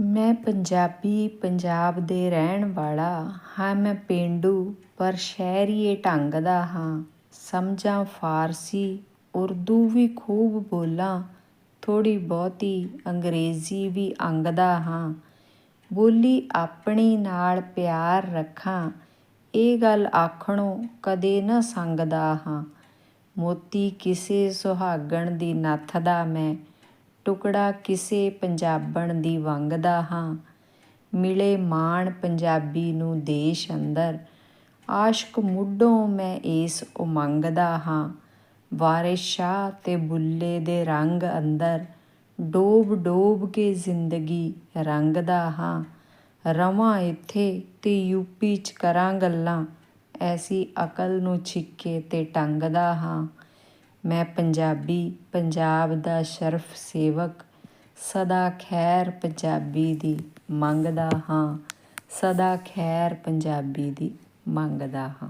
ਮੈਂ ਪੰਜਾਬੀ ਪੰਜਾਬ ਦੇ ਰਹਿਣ ਵਾਲਾ ਹਾਂ, ਮੈਂ ਪੇਂਡੂ, ਪਰ ਸ਼ਹਿਰੀਏ ਢੰਗ ਦਾ ਹਾਂ। ਸਮਝਾਂ ਫਾਰਸੀ, ਉਰਦੂ ਵੀ ਖੂਬ ਬੋਲਾਂ, ਥੋੜ੍ਹੀ ਬਹੁਤੀ ਅੰਗਰੇਜ਼ੀ ਵੀ ਅੰਗਦਾ ਹਾਂ। ਬੋਲੀ ਆਪਣੀ ਨਾਲ ਪਿਆਰ ਰੱਖਾਂ, ਇਹ ਗੱਲ ਆਖਣੋਂ ਕਦੇ ਨਾ ਸੰਗਦਾ ਹਾਂ। ਮੋਤੀ ਕਿਸੇ ਸੁਹਾਗਣ ਦੀ ਨੱਥ ਦਾ ਮੈਂ ਟੁਕੜਾ ਕਿਸੇ ਪੰਜਾਬਣ ਦੀ ਵੰਗਦਾ ਹਾਂ। ਮਿਲੇ ਮਾਣ ਪੰਜਾਬੀ ਨੂੰ ਦੇਸ਼ ਅੰਦਰ। ਆਸ਼ਕ ਮੁੱਢੋਂ ਮੈਂ ਇਸ ਉਮੰਗਦਾ ਹਾਂ। ਵਾਰਿਸ ਸ਼ਾਹ ਤੇ ਬੁੱਲੇ ਦੇ ਰੰਗ ਅੰਦਰ ਡੋਬ ਡੋਬ ਕੇ ਜ਼ਿੰਦਗੀ ਰੰਗਦਾ ਹਾਂ। ਰਵਾਂ ਇੱਥੇ ਤੇ ਯੂਪੀ ਚ ਕਰਾਂ ਗੱਲਾਂ। ਐਸੀ ਅਕਲ ਨੂੰ ਛਿੱਕੇ ਤੇ ਟੰਗਦਾ ਹਾਂ। ਮੈਂ ਪੰਜਾਬੀ, ਪੰਜਾਬ ਦਾ ਸ਼ਰਫ ਸੇਵਕ, ਸਦਾ ਖੈਰ ਪੰਜਾਬੀ ਦੀ ਮੰਗਦਾ ਹਾਂ, ਸਦਾ ਖੈਰ ਪੰਜਾਬੀ ਦੀ ਮੰਗਦਾ ਹਾਂ।